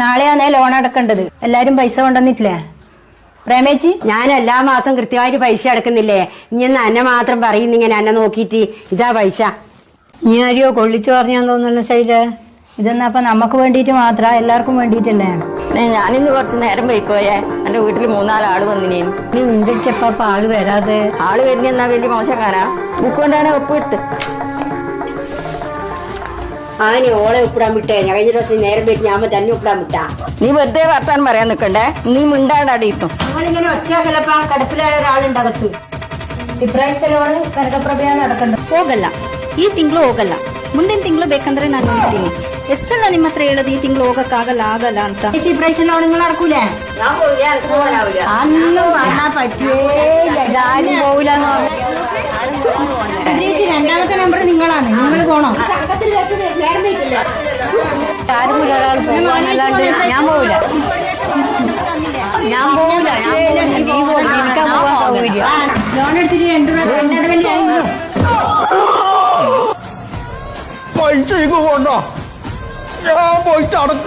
നാളെയാണേ loan അടക്കേണ്ടത്. എല്ലാരും പൈസ കൊണ്ടുവന്നിട്ടില്ലേ? പ്രേമേച്ചി? ഞാൻ എല്ലാ മാസം കൃത്യമായിട്ട് പൈസ അടക്കുന്നില്ലേ? ഇനി ഒന്ന് എന്നെ മാത്രം പറയുന്നിങ്ങനെ എന്നെ നോക്കിയിട്ട് ഇതാ പൈസ. നീ ആരെയോ കൊള്ളിച്ചു പറഞ്ഞാന്ന് തോന്നുന്നു ശൈല. ഇതെന്നാ അപ്പൊ നമുക്ക് വേണ്ടിയിട്ട് മാത്ര? എല്ലാവർക്കും വേണ്ടിയിട്ടല്ലേ? ഞാനിന്ന് കുറച്ച് നേരം പോയിക്കോയേ. എന്റെ വീട്ടിൽ മൂന്നാലാൾ വന്നിനേം. നീ നിന്റെ അടുത്ത് ആൾ വരാതെ? ആൾ വരുന്ന വലിയ മോശം കാണാ. ബുക്ക് കൊണ്ടാണ് ഒപ്പിട്ട് അവന് ഓളെ ഒപ്പിടാൻ വിട്ടേ ഞാൻ കഴിഞ്ഞ ദിവസം നേരം പോയിട്ട് ഞാൻ തന്നെ ഒപ്പിടാൻ വിട്ടാ നീ വെറുതെ വർത്താൻ പറയാൻ നിക്കണ്ടേ നീ മിണ്ടാടടിയിട്ടും നിങ്ങളിങ്ങനെ ഒച്ചയാക്കലപ്പ കടപ്പിലായ ഒരാളുണ്ടകത്ത് ഇപ്രാവശ്യത്തെ ലോണ് കനകപ്രഭയാണ് നടക്കേണ്ടത് ಹೋಗಲ್ಲ ಈ ತಿಂಗಳು ಹೋಗಲ್ಲ ಮುಂದಿನ ತಿಂಗಳು ಬೇಕಂದ್ರೆ ನಾನು ನೋಡ್ತೀನಿ ಎಷ್ಟೆಲ್ಲ ನಿಮ್ಮ ಹತ್ರ ಹೇಳೋದು ಈ ತಿಂಗಳು ಹೋಗಕ್ಕಾಗಲ್ಲ ಆಗಲ್ಲ ಅಂತ ചേച്ചി ഇപ്രാവശ്യം ലോൺ നിങ്ങൾ നടക്കൂലേ അന്നും പറഞ്ഞാ പറ്റുകയില്ല ആരും പോവില്ലെന്ന് ചേച്ചി രണ്ടാമത്തെ നമ്പർ നിങ്ങളാണ്. നിങ്ങൾ പോണോ. ആരും ഒരാൾ പോകാനല്ലാണ്ട് ഞാൻ പോവില്ല. ഞാൻ പോവില്ല. ഞാൻ പോവില്ല. നീ പോവില്ല. എനിക്ക് പോകാൻ സൗകര്യം ലോൺ എടുത്തിട്ട് രണ്ടു രണ്ടര ആയിരുന്നു പൈസ കൊണ്ടോ. ഞാൻ പോയിട്ട് അടക്ക